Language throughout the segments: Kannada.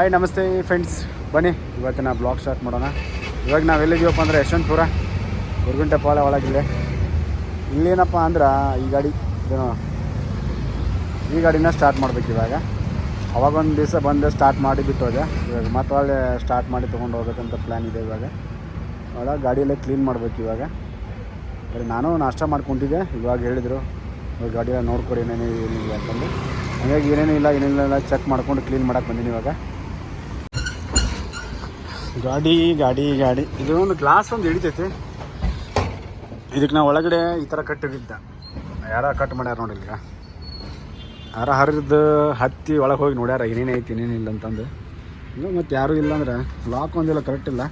ಹಾಯ್, ನಮಸ್ತೆ ಫ್ರೆಂಡ್ಸ್ ಬನ್ನಿ, ಇವತ್ತಿನ ಬ್ಲಾಗ್ ಸ್ಟಾರ್ಟ್ ಮಾಡೋಣ. ಇವಾಗ ನಾವು ಎಲ್ಲಿದ್ದೀವಪ್ಪ ಅಂದರೆ ಯಶವಂತಪುರ ಗುರುಗುಂಟೆ ಪಾಳೆ ಒಳಗಿಲ್ಲೇ. ಇಲ್ಲೇನಪ್ಪ ಅಂದ್ರೆ ಈ ಗಾಡಿ ಈ ಗಾಡಿನ ಸ್ಟಾರ್ಟ್ ಮಾಡ್ಬೇಕು ಇವಾಗ. ಅವಾಗ ಒಂದು ದಿವಸ ಬಂದು ಸ್ಟಾರ್ಟ್ ಮಾಡಿ ಬಿಟ್ಟು ಇವಾಗ ಮತ್ತೆ ಸ್ಟಾರ್ಟ್ ಮಾಡಿ ತೊಗೊಂಡು ಹೋಗ್ಬೇಕಂತ ಪ್ಲ್ಯಾನ್ ಇದೆ ಇವಾಗ. ಒಳಗೆ ಗಾಡಿಯಲ್ಲೇ ಕ್ಲೀನ್ ಮಾಡಬೇಕು ಇವಾಗ. ಬರೀ ನಾನು ನಾಷ್ಟ ಮಾಡ್ಕೊಂಡಿದ್ದೆ. ಇವಾಗ ಹೇಳಿದರು, ಇವಾಗ ಗಾಡಿಯೆಲ್ಲ ನೋಡ್ಕೊಡಿ ಏನೇನು ಏನಿಲ್ಲ ಅಂತಂದು ಹಾಗಾಗಿ ಏನೇನು ಇಲ್ಲ ಏನೇನಿಲ್ಲ ಚೆಕ್ ಮಾಡ್ಕೊಂಡು ಕ್ಲೀನ್ ಮಾಡೋಕ್ಕೆ ಬಂದೀನಿ ಇವಾಗ. ಗಾಡಿ ಗಾಡಿ ಗಾಡಿ. ಇದು ಒಂದು ಗ್ಲಾಸ್ ಒಂದು ಹಿಡಿತೈತಿ. ಇದಕ್ಕೆ ನಾವು ಒಳಗಡೆ ಈ ಥರ ಕಟ್ಟಿದ್ದ ಯಾರ ಕಟ್ ಮಾಡ್ಯಾರ ನೋಡಿ ಯಾರ ಹರಿದು ಹತ್ತಿ ಒಳಗೆ ಹೋಗಿ ನೋಡ್ಯಾರ, ಏನೇನು ಐತಿ ಏನೇನಿಲ್ಲ ಅಂತಂದು. ಇಲ್ಲ ಮತ್ತು ಯಾರೂ ಇಲ್ಲ ಅಂದ್ರೆ ಲಾಕ್ ಒಂದಿಲ್ಲ ಕರೆಕ್ಟ್ ಇಲ್ಲ.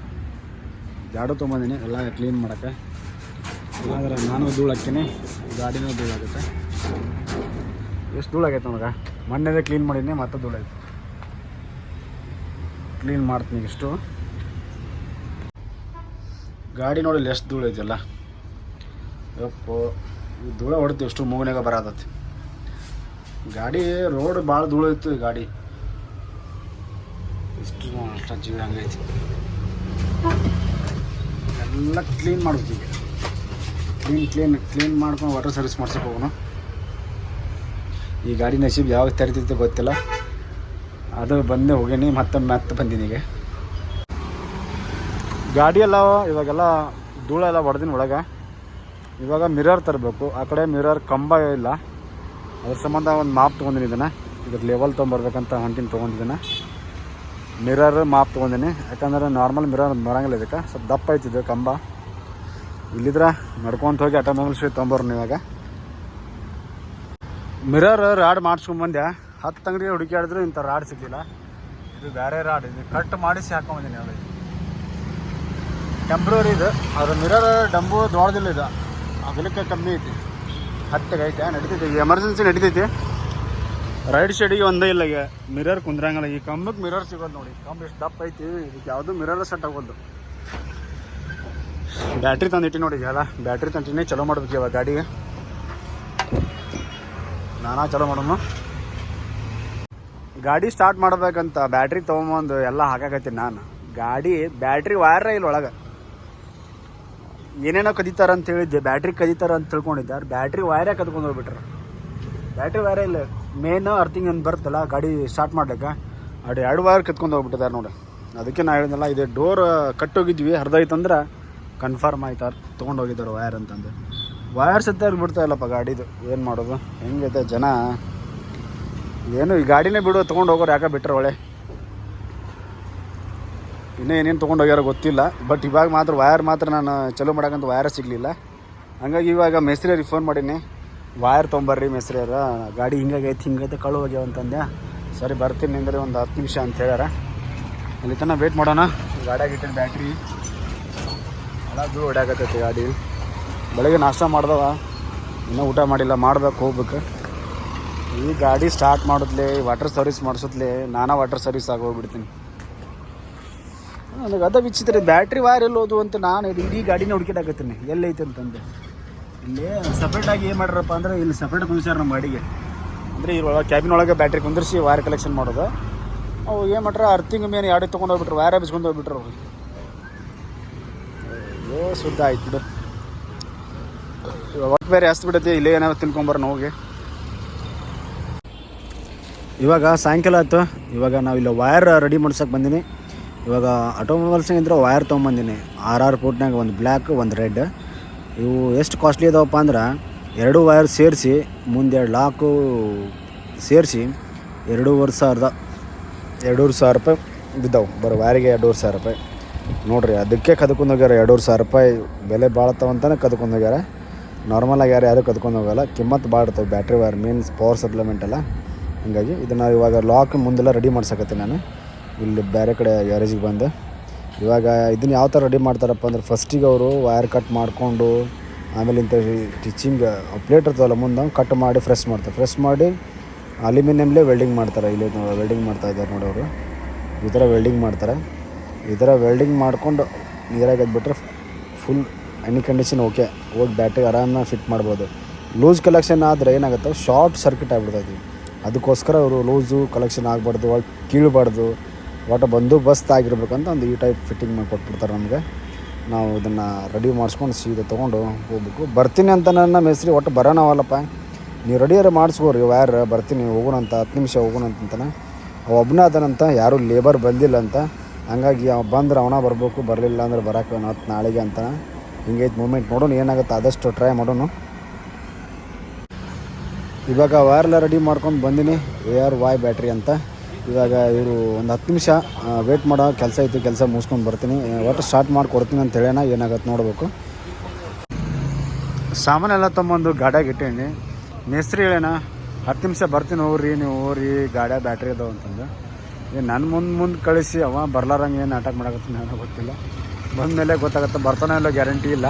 ಜಾಡು ತೊಗೊಂಬಂದಿನಿ, ಎಲ್ಲ ಕ್ಲೀನ್ ಮಾಡೋಕ್ಕೆ ಇಲ್ಲಾಂದ್ರೆ ನಾನು ಧೂಳು ಹಾಕ್ತೀನಿ, ಗಾಡಿನೂ ಧೂಳಾಗುತ್ತೆ ಎಷ್ಟು ಧೂಳಾಗೈತೆ ನನಗೆ ಮೊನ್ನೆದೇ ಕ್ಲೀನ್ ಮಾಡಿದ್ದೀನಿ ಮತ್ತೆ ಧೂಳಾಯ್ತು ಕ್ಲೀನ್ ಮಾಡ್ತೀನಿ ಇಷ್ಟು. ಗಾಡಿ ನೋಡಿಲ್ಲ ಎಷ್ಟು ಧೂಳು ಐತಲ್ಲ. ಯಪ್ಪೋ, ಈ ಧೂಳ ಹೊಡ್ತೀವಿ ಎಷ್ಟು ಮೂಗನಾಗ ಬರತೈತಿ. ಗಾಡಿ ರೋಡ್ ಭಾಳ ಧೂಳು ಇತ್ತು ಗಾಡಿ. ಇಷ್ಟು ಅಷ್ಟ ಜೀವ ಹಂಗೈತಿ ಎಲ್ಲ ಕ್ಲೀನ್ ಮಾಡ್ಬೇಕು ಈಗ. ಕ್ಲೀನ್ ಕ್ಲೀನ್ ಕ್ಲೀನ್ ಮಾಡ್ಕೊಂಡು ವಾಟರ್ ಸರ್ವಿಸ್ ಮಾಡ್ಸಕ್ಕೆ ಹೋಗೋಣ. ಈ ಗಾಡಿ ನಸೀಬ್ ಯಾವಾಗ ತೆರಿತೈತೆ ಗೊತ್ತಿಲ್ಲ. ಅದು ಬಂದೇ ಹೋಗೇನಿ ಮತ್ತೆ ಮತ್ತೆ ಬಂದೀನಿ ಗಾಡಿ ಎಲ್ಲ, ಇವಾಗೆಲ್ಲ ಧೂಳೆಲ್ಲ ಹೊಡೆದಿನ ಒಳಗೆ. ಇವಾಗ ಮಿರರ್ ತರಬೇಕು. ಆ ಕಡೆ ಮಿರರ್ ಕಂಬ ಇಲ್ಲ. ಅದ್ರ ಸಂಬಂಧ ಒಂದು ಮಾಪ್ ತೊಗೊಂಡಿನಿ ಇದನ್ನು. ಇದ್ರ ಲೆವೆಲ್ ತೊಗೊಂಬರ್ಬೇಕಂತ ಹಂಟಿನ ತೊಗೊಂಡಿದ್ದೀನಿ ಮಿರರ್ ಮಾಪ್ ತೊಗೊಂಡಿನಿ. ಯಾಕಂದ್ರೆ ನಾರ್ಮಲ್ ಮಿರರ್ ಬರಂಗಿಲ್ಲ ಇದಕ್ಕೆ. ಸ್ವಲ್ಪ ದಪ್ಪ ಐತಿದ್ದು ಕಂಬ. ಇಲ್ಲಿದ್ರೆ ನಡ್ಕೊತ ಹೋಗಿ ಆಟೋಮೊಬೈಲ್ ತೊಗೊಂಬರ್ನು ಇವಾಗ. ಮಿರರ್ ರಾಡ್ ಮಾಡಿಸ್ಕೊಂಬಂದೆ ಹತ್ತು ಅಂಗಡಿ ಹುಡುಕಾಡಿದ್ರು ಇಂಥ ರಾಡ್ ಸಿಗಲಿಲ್ಲ. ಇದು ಬೇರೆ ರಾಡ್ ಇದು ಕಟ್ ಮಾಡಿಸಿ ಹಾಕೊಂಬಂದಿನಿ ಅವಳಿಗೆ. ಟೆಂಪ್ರರಿ ಇದು. ಅದ್ರ ಮಿರರ್ ಡಂಬು ದೊಡ್ಡದಿಲ್ಲ ಇದು. ಅಗಲಕ್ಕೆ ಕಮ್ಮಿ ಐತಿ. ಹತ್ತಿಗೆ ಐತೆ ನಡೀತೈತಿ. ಎಮರ್ಜೆನ್ಸಿ ನಡೀತೈತಿ. ರೈಟ್ ಸೈಡಿಗೆ ಒಂದೇ ಇಲ್ಲ ಈಗ. ಮಿರರ್ ಕುಂದ್ರಂಗಲ್ಲ. ಈ ಕಂಬಕ್ಕೆ ಮಿರರ್ ಸಿಗೋದು ನೋಡಿ. ಕಂಬ ಎಷ್ಟು ದಪ್ಪ ಐತಿ. ಇದಕ್ಕೆ ಯಾವುದು ಮಿರರ್ ಸೆಟ್ ಆಗೋದು. ಬ್ಯಾಟ್ರಿ ತಂದಿಟ್ಟಿ ನೋಡಿ ಅಲ್ಲ ಬ್ಯಾಟ್ರಿ ತಂದಿಟ್ಟಿನಿ. ಚಲೋ ಮಾಡ್ಬೇಕು ಇವಾಗ ಗಾಡಿಗೆ. ನಾನಾ ಚಲೋ ಮಾಡೋಣ ಗಾಡಿ ಸ್ಟಾರ್ಟ್ ಮಾಡ್ಬೇಕಂತ ಬ್ಯಾಟ್ರಿ ತೊಗೊಂಬಂದು ಎಲ್ಲ ಹಾಕಾಕತ್ತೀನಿ ನಾನು. ಗಾಡಿ ಬ್ಯಾಟ್ರಿ ವೈರೇ ಇಲ್ಲ ಒಳಗೆ. ಏನೇನೋ ಕದೀತಾರ ಅಂತ ಹೇಳಿದ್ದೆ. ಬ್ಯಾಟ್ರಿ ಕದೀತಾರ ಅಂತ ತಿಳ್ಕೊಂಡಿದ್ದೆ. ಅವ್ರು ಬ್ಯಾಟ್ರಿ ವೈರೇ ಕದ್ಕೊಂಡು ಹೋಗ್ಬಿಟ್ರೆ. ಬ್ಯಾಟ್ರಿ ವೈರೇ ಇಲ್ಲ. ಮೇನ್ ಅರ್ಥಿಂಗ್ ಏನು ಬರುತ್ತಲ್ಲ, ಗಾಡಿ ಸ್ಟಾರ್ಟ್ ಮಾಡ್ಲಿಕ್ಕೆ. ಅದು ಎರಡು ವೈರ್ ಕತ್ಕೊಂಡು ಹೋಗ್ಬಿಟ್ಟಿದ್ದಾರೆ ನೋಡಿ. ಅದಕ್ಕೆ ನಾ ಹೇಳಿದ್ನಲ್ಲ, ಇದು ಡೋರ್ ಕಟ್ಟೋಗಿದ್ವಿ. ಹರಿದೋಯ್ತಂದ್ರೆ ಕನ್ಫರ್ಮ್ ಆಯ್ತು. ತೊಗೊಂಡು ಹೋಗಿದ್ದಾರೆ ವೈರ್ ಅಂತಂದು. ವೈರ್ ಸತ್ತ ಬಿಡ್ತಾ ಇಲ್ಲಪ್ಪ ಗಾಡಿದು. ಏನು ಮಾಡೋದು? ಹೆಂಗೈತೆ ಜನ? ಏನು ಈ ಗಾಡಿನೇ ಬಿಡು, ತೊಗೊಂಡು ಹೋಗೋರು ಯಾಕೆ ಬಿಟ್ಟರೆ ಒಳ್ಳೆ ಇನ್ನೂ ಏನೇನು ತೊಗೊಂಡು ಹೋಗ್ಯಾರೋ ಗೊತ್ತಿಲ್ಲ. ಬಟ್ ಇವಾಗ ಮಾತ್ರ ವಯರ್ ಮಾತ್ರ ನಾನು ಚಲೋ ಮಾಡೋಕ್ಕಂತ ವಯರ್ ಸಿಗಲಿಲ್ಲ. ಹಂಗಾಗಿ ಇವಾಗ ಮೇಸ್ತ್ರಿಯರಿಗೆ ಫೋನ್ ಮಾಡೀನಿ. ವಯರ್ ತೊಗೊಂಬರ್ರಿ ಮೇಸ್ತ್ರಿಯರ ಗಾಡಿ ಹಿಂಗಾಗೈತೆ ಹಿಂಗೈತೆ ಕಳು ಹೋಗ್ಯಾವ ಅಂತಂದೆ ಸರಿ, ಬರ್ತೀನಿ ಅಂದರೆ ಒಂದು ಹತ್ತು ನಿಮಿಷ ಅಂತ ಹೇಳ್ಯಾರ. ಅಲ್ಲಿ ತನಕ ವೇಟ್ ಮಾಡೋಣ. ಗಾಡಿಯಾಗ ಇಟ್ಟಿನ ಬ್ಯಾಟ್ರಿ ಎಲ್ಲ ದೂರ ಹೊಡ್ಯಾಕತ್ತೈತಿ ಗಾಡಿ. ಬೆಳಗ್ಗೆ ನಾಷ್ಟ ಮಾಡ್ದವ. ಇನ್ನೂ ಊಟ ಮಾಡಿಲ್ಲ, ಮಾಡ್ಬೇಕು, ಹೋಗ್ಬೇಕು. ಈ ಗಾಡಿ ಸ್ಟಾರ್ಟ್ ಮಾಡಿದ್ಲೆ ವಾಟರ್ ಸರ್ವಿಸ್ ಮಾಡಿಸೋದ್ಲೆ, ನಾನಾ ವಾಟರ್ ಸರ್ವಿಸ್ ಆಗೋಗ್ಬಿಡ್ತೀನಿ ನನಗೆ ಅದ ವಿಚಿತ್ರ. ಬ್ಯಾಟ್ರಿ ವೈರ್ ಎಲ್ಲಿ ಹೋದು ಅಂತ ನಾನು ಇಡೀ ಗಾಡಿನ ಹುಡುಕಿದಾಕತ್ತೀನಿ ಎಲ್ಲೈತೆ ಅಂತಂದು ಇಲ್ಲಿ ಸಪ್ರೇಟಾಗಿ ಏನು ಮಾಡ್ರಪ್ಪ ಅಂದ್ರೆ ಇಲ್ಲಿ ಸಪ್ರೇಟ್ ಕುಂದಿಸ್ಯಾರ ನಮ್ಮ ಗಾಡಿಗೆ ಅಂದರೆ ಇದ್ರೊಳಗೆ ಕ್ಯಾಬಿನ್ ಒಳಗೆ ಬ್ಯಾಟ್ರಿ ಕುಂದಿರಿಸಿ ವೈರ್ ಕಲೆಕ್ಷನ್ ಮಾಡೋದು. ಅವು ಏನು ಮಾಡ್ರ ಅರ್ತಿಂಗ್ ಮೇನ್ ಎರಡು ತೊಗೊಂಡು ಹೋಗ್ಬಿಟ್ರು ವೈರ್ ಬಿಸ್ಕೊಂಡು ಹೋಗ್ಬಿಟ್ರು ಅವ್ರು. ಅಯ್ಯೋ ಶುದ್ಧ ಆಯ್ತು ಬಿಡು. ಇವಾಗ ಬೇರೆ ಹಸ್ತು ಬಿಡುತ್ತೆ, ಇಲ್ಲೇ ಏನಾದ್ರು ತಿನ್ಕೊಂಬರೋಣ ಹೋಗಿ. ಇವಾಗ ಸಾಯಂಕಾಲ ಆಯ್ತು. ಇವಾಗ ನಾವು ಇಲ್ಲ ವೈರ್ ರೆಡಿ ಮಾಡ್ಸೋಕೆ ಬಂದೀನಿ. ಇವಾಗ ಆಟೋಮೊಬೈಲ್ಸ್ನಾಗಿದ್ರೆ ವೈರ್ ತೊಗೊಂಬಂದೀನಿ. ಆರ್ ಆರ್ ಫುಟ್ನಾಗ ಒಂದು ಬ್ಲ್ಯಾಕ್ ಒಂದು ರೆಡ್ ಇವು ಎಷ್ಟು ಕಾಸ್ಟ್ಲಿ ಇದಾವಪ್ಪ ಅಂದ್ರೆ ಎರಡು ವೈರ್ ಸೇರಿಸಿ, ಮುಂದೆ ಎರಡು ಲಾಕು ಸೇರಿಸಿ ಎರಡೂವರೆ ಸಾವಿರದ ಎರಡೂವರೆ ಸಾವಿರ ರೂಪಾಯಿ ಬಿದ್ದಾವೆ. ಬರೋ ವೈರಿಗೆ ಎರಡೂವರೆ ಸಾವಿರ ರೂಪಾಯಿ. ನೋಡ್ರಿ, ಅದಕ್ಕೆ ಕದ್ಕೊಂಡು ಹೋಗ್ಯಾರ ಎರಡೂವರೆ ಸಾವಿರ ರೂಪಾಯಿ. ಬೆಲೆ ಭಾಳ ಅಂತಾನೆ ಕದ್ಕೊಂಡು ಹೋಗ್ಯಾರ. ನಾರ್ಮಲಾಗಿ ಯಾರು ಯಾರು ಕದ್ಕೊಂಡು ಹೋಗಲ್ಲ. ಕಿಮ್ಮತ್ತು ಭಾಳ battery wire means power supplement ಎಲ್ಲ. ಹಾಗಾಗಿ ಇದನ್ನು ಇವಾಗ ಲಾಕ್ ಮುಂದೆಲ್ಲ ರೆಡಿ ಮಾಡ್ಸಕತ್ತೀನಿ ನಾನು. ಇಲ್ಲಿ ಬೇರೆ ಕಡೆ ಗ್ಯಾರೇಜಿಗೆ ಬಂದೆ. ಇವಾಗ ಇದನ್ನು ಯಾವ ಥರ ರೆಡಿ ಮಾಡ್ತಾರಪ್ಪ ಅಂದ್ರೆ ಫಸ್ಟಿಗೆ ಅವರು ವೈರ್ ಕಟ್ ಮಾಡಿಕೊಂಡು, ಆಮೇಲೆ ಇಂಥ ಸ್ಟಿಚಿಂಗ್ ಪ್ಲೇಟ್ ಇರ್ತದಲ್ಲ ಮುಂದೆ ಕಟ್ ಮಾಡಿ ಫ್ರೆಶ್ ಮಾಡ್ತಾರೆ. ಫ್ರೆಶ್ ಮಾಡಿ ಅಲ್ಯೂಮಿನಿಯಮ್ಲೇ ವೆಲ್ಡಿಂಗ್ ಮಾಡ್ತಾರೆ. ಇಲ್ಲಿ ವೆಲ್ಡಿಂಗ್ ಮಾಡ್ತಾ ಇದ್ದಾರೆ ನೋಡಿ ಅವರು. ಈ ಥರ ವೆಲ್ಡಿಂಗ್ ಮಾಡ್ತಾರೆ. ಈ ಥರ ವೆಲ್ಡಿಂಗ್ ಮಾಡ್ಕೊಂಡು ನೀರಾಗಿ ಅದ್ಬಿಟ್ರೆ ಫುಲ್ ಎನಿ ಕಂಡೀಷನ್ ಓಕೆ ಹೋಗಿ ಬ್ಯಾಟ್ರಿ ಆರಾಮಾಗಿ ಫಿಟ್ ಮಾಡ್ಬೋದು. ಲೂಸ್ ಕಲೆಕ್ಷನ್ ಆದರೆ ಏನಾಗುತ್ತೆ ಶಾರ್ಟ್ ಸರ್ಕ್ಯೂಟ್ ಆಗಿಬಿಡ್ತೈತಿ. ಅದಕ್ಕೋಸ್ಕರ ಅವರು ಲೂಸು ಕಲೆಕ್ಷನ್ ಆಗಬಾರ್ದು, ಒಳಗೆ ಕೀಳಬಾರ್ದು. ಒಟ್ಟು ಬಂದೋಬಸ್ತ್ ಆಗಿರ್ಬೇಕಂತ ಒಂದು ಈ ಟೈಪ್ ಫಿಟ್ಟಿಂಗ್ ಮಾಡಿ ಕೊಟ್ಬಿಡ್ತಾರೆ ನಮಗೆ. ನಾವು ಇದನ್ನು ರೆಡಿ ಮಾಡಿಸ್ಕೊಂಡು ಸೀದಾ ತೊಗೊಂಡು ಹೋಗ್ಬೇಕು. ಬರ್ತೀನಿ ಅಂತ ನನ್ನ ಮೆಸ್ರಿ ಒಟ್ಟು ಬರೋಣವಲ್ಲಪ್ಪ ನೀವು ರೆಡಿಯಾರ ಮಾಡಿಸ್ಕೋರಿ ವೈರ್ ಬರ್ತೀನಿ ಹೋಗೋಣಂತ ಹತ್ತು ನಿಮಿಷ ಹೋಗೋಣ ಅಂತಂತಾನೆ ಅವ ಒಬ್ಬನೇ ಅದನಂತ ಯಾರೂ ಲೇಬರ್ ಬಂದಿಲ್ಲ ಅಂತ. ಹಂಗಾಗಿ ಅವ ಬಂದ್ರೆ ಅವನ ಬರಬೇಕು, ಬರಲಿಲ್ಲ ಅಂದ್ರೆ ಬರೋಕೆ ಹತ್ತು ನಾಳೆಗೆ ಅಂತ. ಹಿಂಗೈತೆ ಮೂಮೆಂಟ್ ನೋಡೋಣ, ಏನಾಗುತ್ತೆ ಆದಷ್ಟು ಟ್ರೈ ಮಾಡೋಣ. ಇವಾಗ ವೈರ್ಲ ರೆಡಿ ಮಾಡ್ಕೊಂಡು ಬಂದೀನಿ ಎ ಆರ್ ವಾಯ್ ಬ್ಯಾಟ್ರಿ ಅಂತ. ಇವಾಗ ಇವರು ಒಂದು ಹತ್ತು ನಿಮಿಷ ವೇಟ್ ಮಾಡೋ ಕೆಲಸ ಐತಿ ಕೆಲಸ ಮುಗಿಸ್ಕೊಂಡು ಬರ್ತೀನಿ. ಒಟ್ಟು ಸ್ಟಾರ್ಟ್ ಮಾಡಿ ಕೊಡ್ತೀನಿ ಅಂತ ಹೇಳೋಣ ಏನಾಗತ್ತೆ ನೋಡಬೇಕು. ಸಾಮಾನೆಲ್ಲ ತೊಗೊಂಬಂದು ಗಾಡ್ಯಾಗ ಇಟ್ಟೀನಿ. ಮೇಸ್ತ್ರಿ ಹೇಳೋಣ ಹತ್ತು ನಿಮಿಷ ಬರ್ತೀನಿ, ಹೋಗ್ರಿ, ನೀವು ಹೋಗ್ರಿ ಗಾಡ್ಯಾಗ ಬ್ಯಾಟ್ರಿ ಅದಾವ ಅಂತಂದು. ಏನು ನನ್ನ ಮುಂದೆ ಮುಂದೆ ಕಳಿಸಿ, ಅವ ಬರ್ಲಾರಂಗ ಏನು ನಾಟಕ ಮಾಡಕತ್ತೀನಿ ನನಗೆ ಗೊತ್ತಿಲ್ಲ. ಬಂದ ಮೇಲೆ ಗೊತ್ತಾಗತ್ತೆ, ಬರ್ತಾನೆ ಇಲ್ಲ ಗ್ಯಾರಂಟಿ ಇಲ್ಲ.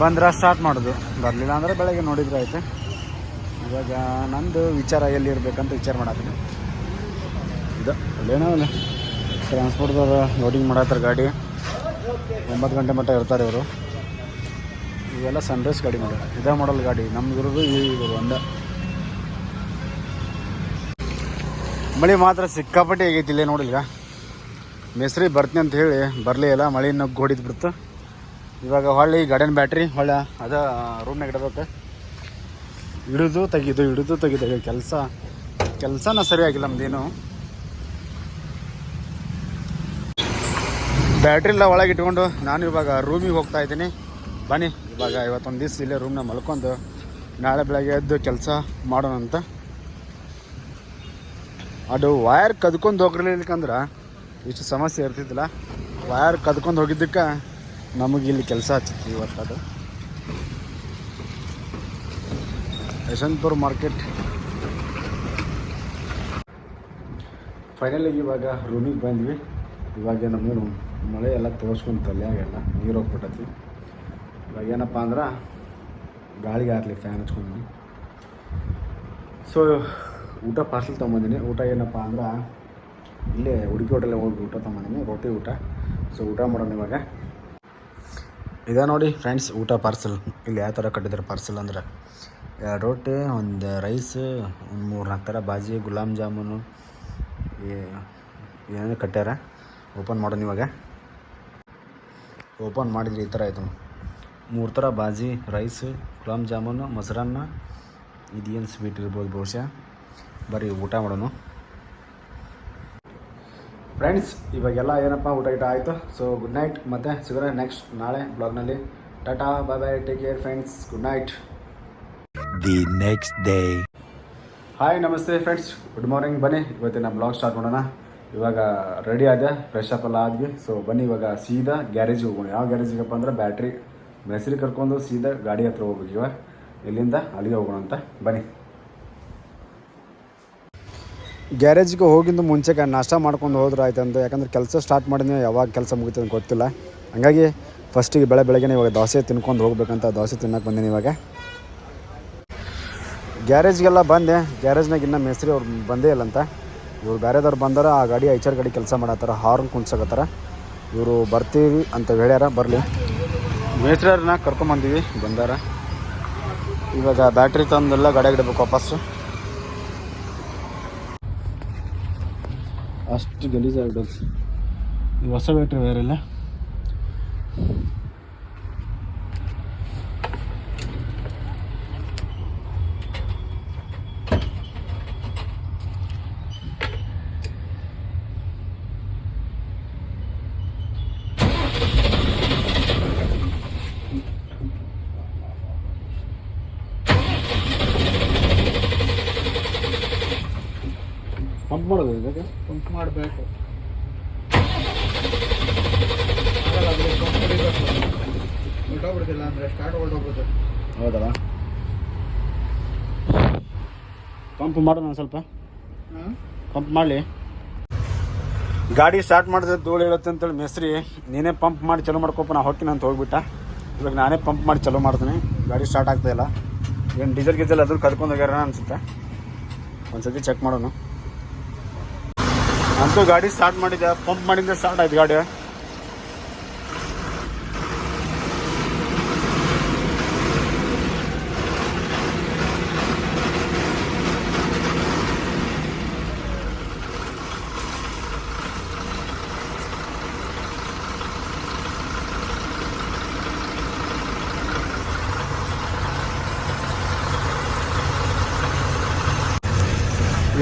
ಬಂದ್ರೆ ಸ್ಟಾರ್ಟ್ ಮಾಡೋದು. ಬರಲಿಲ್ಲ ಅಂದರೆ ಬೆಳಗ್ಗೆ ನೋಡಿದ್ರೆ ಆಯ್ತು. ಇವಾಗ ನಂದು ವಿಚಾರ ಎಲ್ಲಿ ಇರಬೇಕಂತ ವಿಚಾರ ಮಾಡತ್ತೀನಿ ಇದು. ಅಲ್ಲೇನೋ ಅಲ್ಲ ಟ್ರಾನ್ಸ್ಪೋರ್ಟ್ದವ್ರು ಲೋಡಿಂಗ್ ಮಾಡತ್ತಾರೆ ಗಾಡಿ. ಒಂಬತ್ತು ಗಂಟೆ ಮಟ್ಟ ಇರ್ತಾರೆ ಇವರು. ಇವೆಲ್ಲ ಸನ್ರೈಸ್ ಗಾಡಿ ಮಾಡಿ ಇದೇ ಮಾಡಲ್ ಗಾಡಿ. ನಮ್ಗೆ ಇರೋದು ಈ ಇದು ಒಂದ. ಮಳೆ ಮಾತ್ರ ಸಿಕ್ಕಾಪಟ್ಟೆ ಆಗೈತಿ ಇಲ್ಲೇ ನೋಡಿಲ್ಲ ಮೆಸ್ರಿ ಬರ್ತೀನಿ ಅಂತ ಹೇಳಿ ಬರಲೇ ಇಲ್ಲ. ಮಳೆ ನಗ್ಗೆ ಹೊಡಿದು ಬಿಡ್ತು ಇವಾಗ ಹೊಳ್ಳಿ ಗಾರ್ಡನ್ ಬ್ಯಾಟ್ರಿ ಹೊಳ್ಳ ಅದ ರೂಮ್ನಾಗ ಇಡಬೇಕು. ಹಿಡಿದು ತೆಗಿದು ಹಿಡಿದು ತೆಗಿದು. ಕೆಲಸ ಕೆಲಸನ ಸರಿಯಾಗಿಲ್ಲ ನಮ್ದೇನು. ಬ್ಯಾಟ್ರಿ ಎಲ್ಲ ಒಳಗೆ ಇಟ್ಕೊಂಡು ನಾನು ಇವಾಗ ರೂಮಿಗೆ ಹೋಗ್ತಾ ಇದ್ದೀನಿ. ಬನ್ನಿ, ಇವಾಗ ಇವತ್ತೊಂದು ದಿವ್ಸ ಇಲ್ಲೇ ರೂಮ್ನ ಮಲ್ಕೊಂಡು ನಾಳೆ ಬೆಳಗ್ಗೆ ಎದ್ದು ಕೆಲಸ ಮಾಡೋಣ ಅಂತ. ಅದು ವೈರ್ ಕದ್ಕೊಂಡು ಹೋಗಿರ್ಲಿಕ್ಕಂದ್ರೆ ಇಷ್ಟು ಸಮಸ್ಯೆ ಇರ್ತಿದ್ದಿಲ್ಲ. ವಯರ್ ಕದ್ಕೊಂಡು ಹೋಗಿದ್ದಕ್ಕೆ ನಮಗೆ ಇಲ್ಲಿ ಕೆಲಸ ಹಚ್ಚಿತ್ತು ಇವತ್ತು ಅದು. ಯಶವಂತಪುರ ಮಾರ್ಕೆಟ್ ಫೈನಲಿ ಇವಾಗ ರೂಮಿಗೆ ಬಂದ್ವಿ. ಇವಾಗ ನಮಗೇನು ಮಳೆ ಎಲ್ಲ ತೋರಿಸ್ಕೊಂಡು ತಲೆಯಾಗೆಲ್ಲ ನೀರು ಹೋಗ್ಬಿಟ್ಟತಿ ಇವಾಗ ಏನಪ್ಪ ಅಂದ್ರೆ ಗಾಳಿಗೆ ಆಗಲಿ ಫ್ಯಾನ್ ಹಚ್ಕೊಂಡಿನಿ. ಸೊ ಊಟ ಪಾರ್ಸಲ್ ತೊಗೊಂಬಂದಿನಿ. ಊಟ ಏನಪ್ಪ ಅಂದ್ರೆ ಇಲ್ಲೇ ಉಡುಪಿ ಹೋಟೆಲ್ ಹೋಗಿ ಊಟ ತೊಗೊಂಬಂದಿನಿ ರೊಟ್ಟಿ ಊಟ. ಸೊ ಊಟ ಮಾಡೋಣ ಇವಾಗ. ಇದೆ ನೋಡಿ ಫ್ರೆಂಡ್ಸ್ ಊಟ ಪಾರ್ಸಲ್ ಇಲ್ಲಿ ಯಾವ ಥರ ಕಟ್ಟಿದ್ದಾರೆ ಪಾರ್ಸಲ್ ಅಂದ್ರೆ ಎರಡು ರೊಟ್ಟಿ ಒಂದು ರೈಸ್ ಒಂದು ಮೂರು ನಾಲ್ಕು ಥರ ಬಾಜಿ, ಗುಲಾಬ್ ಜಾಮೂನು ಏನೇನು ಕಟ್ಟ್ಯಾರ. ಓಪನ್ ಮಾಡೋಣ ಇವಾಗ. ಓಪನ್ ಮಾಡಿದ್ರೆ ಈ ಥರ ಆಯಿತು ಮೂರು ಥರ ಬಾಜಿ ರೈಸ್ ಗುಲಾಬ್ ಜಾಮೂನು ಮೊಸರನ್ನ ಇದೇನು ಸ್ವೀಟ್ ಇರ್ಬೋದು ಬಹುಶಃ. ಬರೀ ಊಟ ಮಾಡೋಣ ಫ್ರೆಂಡ್ಸ್ ಇವಾಗೆಲ್ಲ ಏನಪ್ಪ ಊಟ ಗಿಟ ಆಯಿತು? ಸೊ ಗುಡ್ ನೈಟ್ ಮತ್ತೆ ಸಿಗೋಣ ನೆಕ್ಸ್ಟ್ ನಾಳೆ ಬ್ಲಾಗ್ನಲ್ಲಿ tata bye bye take care friends good night the next day hi ನಮಸ್ತೆ ಫ್ರೆಂಡ್ಸ್ ಗುಡ್ ಮಾರ್ನಿಂಗ್ ಬನ್ನಿ. ಇವತ್ತಿನ ಬ್ಲಾಗ್ ಸ್ಟಾರ್ಟ್ ಮಾಡೋಣ. ಇವಾಗ ರೆಡಿ ಆದೆ ಫ್ರೆಶ್ ಅಪ್ ಎಲ್ಲ ಆದ್ವಿ. ಸೊ ಬನ್ನಿ ಇವಾಗ ಸೀದಾ ಗ್ಯಾರೇಜಿಗೆ ಹೋಗೋಣ. ಯಾವ ಗ್ಯಾರೇಜಿಗಪ್ಪ ಅಂದ್ರೆ ಬ್ಯಾಟ್ರಿ ಮೆಸರಿ ಕರ್ಕೊಂಡು ಸೀದಾ ಗಾಡಿ ಹತ್ರ ಹೋಗ್ಬೇಕು ಇವಾಗ. ಇಲ್ಲಿಂದ ಅಲ್ಲಿಗೆ ಹೋಗೋಣ ಅಂತ. ಬನ್ನಿ. ಗ್ಯಾರೇಜ್ಗೆ ಹೋಗಿದ್ದು ಮುಂಚೆ ನಾಷ್ಟ ಮಾಡ್ಕೊಂಡು ಹೋದ್ರೆ ಆಯ್ತು ಅಂತ. ಯಾಕಂದ್ರೆ ಕೆಲಸ ಸ್ಟಾರ್ಟ್ ಮಾಡಿದ್ವಿ ಯಾವಾಗ ಕೆಲಸ ಮುಗಿತು ಅಂತ ಗೊತ್ತಿಲ್ಲ. ಹಂಗಾಗಿ ಫಸ್ಟಿಗೆ ಬೆಳೆ ಬೆಳಗ್ಗೆ ಇವಾಗ ದೋಸೆ ತಿನ್ಕೊಂಡು ಹೋಗ್ಬೇಕಂತ ದೋಸೆ ತಿನ್ನಕ್ಕೆ ಬಂದೀನಿ ಇವಾಗ. ಗ್ಯಾರೇಜ್ಗೆಲ್ಲ ಬಂದೆ. ಗ್ಯಾರೇಜ್ನಾಗ ಇನ್ನೂ ಮೇಸ್ತ್ರಿ ಅವ್ರು ಬಂದೇ ಇಲ್ಲ ಅಂತ. ಇವ್ರು ಬೇರೆದವ್ರು ಬಂದಾರ, ಆ ಗಾಡಿ ಐಚರ್ ಗಾಡಿ ಕೆಲಸ ಮಾಡತ್ತಾರ ಹಾರ್ನ್ ಕುಣ್ಸಕತ್ತಾರ. ಇವರು ಬರ್ತೀವಿ ಅಂತ ಹೇಳ್ಯಾರ ಬರಲಿ. ಮೇಸ್ರನ್ನ ಕರ್ಕೊಂಬಂದೀವಿ, ಬಂದಾರ. ಇವಾಗ ಬ್ಯಾಟ್ರಿ ತಂದೆಲ್ಲ ಗಾಡಿಯಾಗ ಇಡಬೇಕು ವಾಪಸ್ಸು. ಅಷ್ಟು ಗಲೀಜಾಗಿಡೋದು ಹೊಸ ಬ್ಯಾಟ್ರಿ ಬೇರೆ ಇಲ್ಲ ಪಂಪ್ ಮಾಡೋದು ಇದಕ್ಕೆ ಪಂಪ್ ಮಾಡಬೇಕು ಹೊರಟೋಗ್ಬಿಡ್ತಿಲ್ಲ ಅಂದರೆ ಸ್ಟಾರ್ಟ್ ಹೊರಟೋಗ್ಬಿಡುತ್ತೆ ಹೌದಲ್ಲ ಪಂಪ್ ಮಾಡೋಣ ಒಂದ್ ಸ್ವಲ್ಪ. ಹಾಂ? ಪಂಪ್ ಮಾಡಲಿ. ಗಾಡಿ ಸ್ಟಾರ್ಟ್ ಮಾಡಿದ್ರೆ ಧೂಳು ಹೇಳುತ್ತೆ ಅಂತೇಳಿ ಮೇಸ್ತ್ರಿ ನೀನೇ ಪಂಪ್ ಮಾಡಿ ಚಲೋ ಮಾಡ್ಕೊಪ್ಪ ನಾ ಹೋಗ್ತೀನಿ ಅಂತ ಹೋಗ್ಬಿಟ್ಟ. ಇವಾಗ ನಾನೇ ಪಂಪ್ ಮಾಡಿ ಚಲೋ ಮಾಡ್ತೀನಿ ಗಾಡಿ ಸ್ಟಾರ್ಟ್ ಆಗ್ತಾ ಇಲ್ಲ. ಏನು ಡೀಸೆಲ್ ಗೀಸೆಲ್ ಅದ್ರ ಕರ್ಕೊಂಡು ಹೋಗ್ಯಾರ ಅನ್ಸುತ್ತೆ. ಒಂದ್ಸತಿ ಚೆಕ್ ಮಾಡೋಣ ಅಂತೂ ಗಾಡಿ ಸ್ಟಾರ್ಟ್ ಮಾಡಿದ್ದೆ ಪಂಪ್ ಮಾಡಿದ್ದೆ ಸ್ಟಾರ್ಟ್ ಆಯ್ತು ಗಾಡಿ?